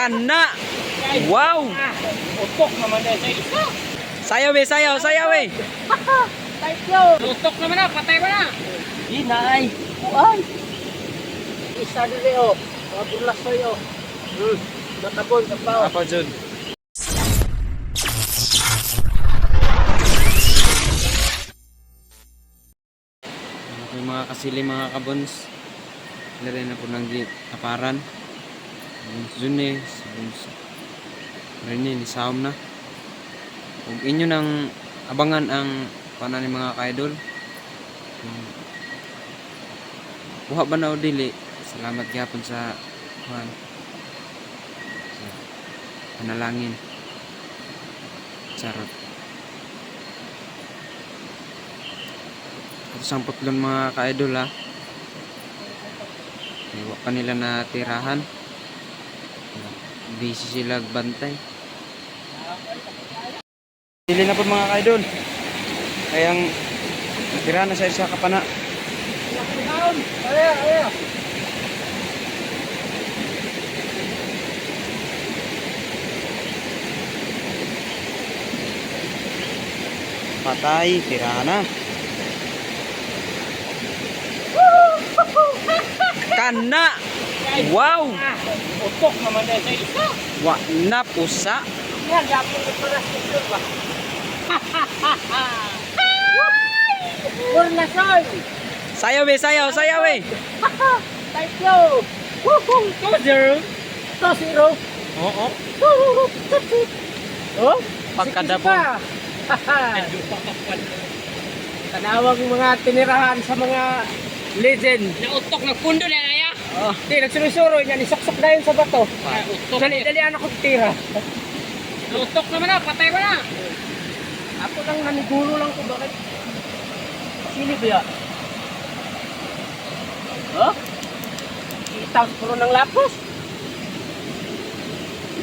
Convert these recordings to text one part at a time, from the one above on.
Kana! Wow! Utok naman dahil sa isa. Sayaw eh, sayaw, sayaw eh! Thank you. Utok naman na, patay mo na. Di na ay. Uy. Isa dili o. Mga burlas sa'yo. Hmm. Natabon sa pao. Apa Jun? Okay mga kasili mga kabons. Lari na po ng kaparan. Jun eh. Sabons. Rin eh, nisaom na. Kung inyo nang abangan ang panan ni mga kaidol. Buha ba na o dili? Salamat gyapon sa kuhan. Sa panalangin. Charot. Ito sang putlon mga ka-idol ha. Iwa pa nila na tirahan. Busy sila bantay. Dili na po mga ka-idol. Kayang natira na sa isa kapana. Patay, tirahan na. Kana! Wow! Utok naman dahil sa isa. Wa na pusa. Yan, yapon ko pala sa ito ba? Burlas oy. Sayaw eh, sayaw, sayaw eh. Thank you. Woohoo! Two zero. Two zero. Oo. Oh? Pagkadabon. Tanawag mga tinirahan sa mga legend. Nautok na pundo na na. Oh. Di, nagsumisuro niya, nisaksok na yun sa bato. Nautok. Dali, dalian ako tira. Nautok naman na, patay mo na. Ako lang nanigulo lang ko bakit. Sino ba yan? Oh? Itaw puro ng lapos.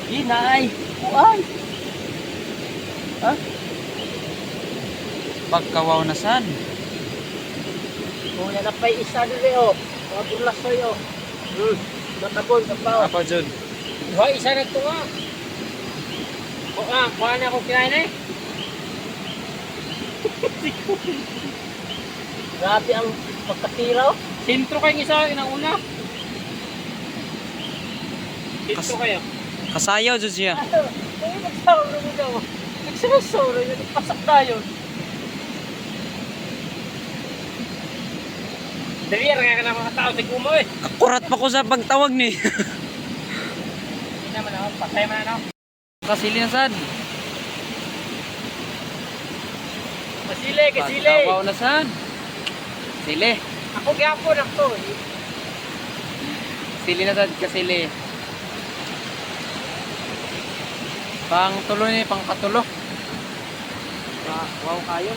Di na ay. Uy. Ha? Pagkawaw na sad. Oh, yan na pa isa dili oh. Mga burlas sa'yo. Hmm. Natabon sa pao. Apa Jun? Hoy, isa na ito nga. O ah, kuha na akong kinain eh. Grabe ang pagkatiraw. Sintro kayong isa, inauna. Sintro Kas- kayo. Kasayaw Jun siya. Ay, nagsauro mo daw. Nagsasauro yun. Pasak na Dali, kaya ka na mga tao sa gumo eh. Akurat pa ko sa pagtawag ni. Hindi naman ako, patay mo na no. Kasili na sad. Kasile, kasile. Pagkawaw na sad. Sili. Ako gyapon ako. eh. Sili na sad kasili. Pang tulo ni pang katulo. Ah, wow kayo.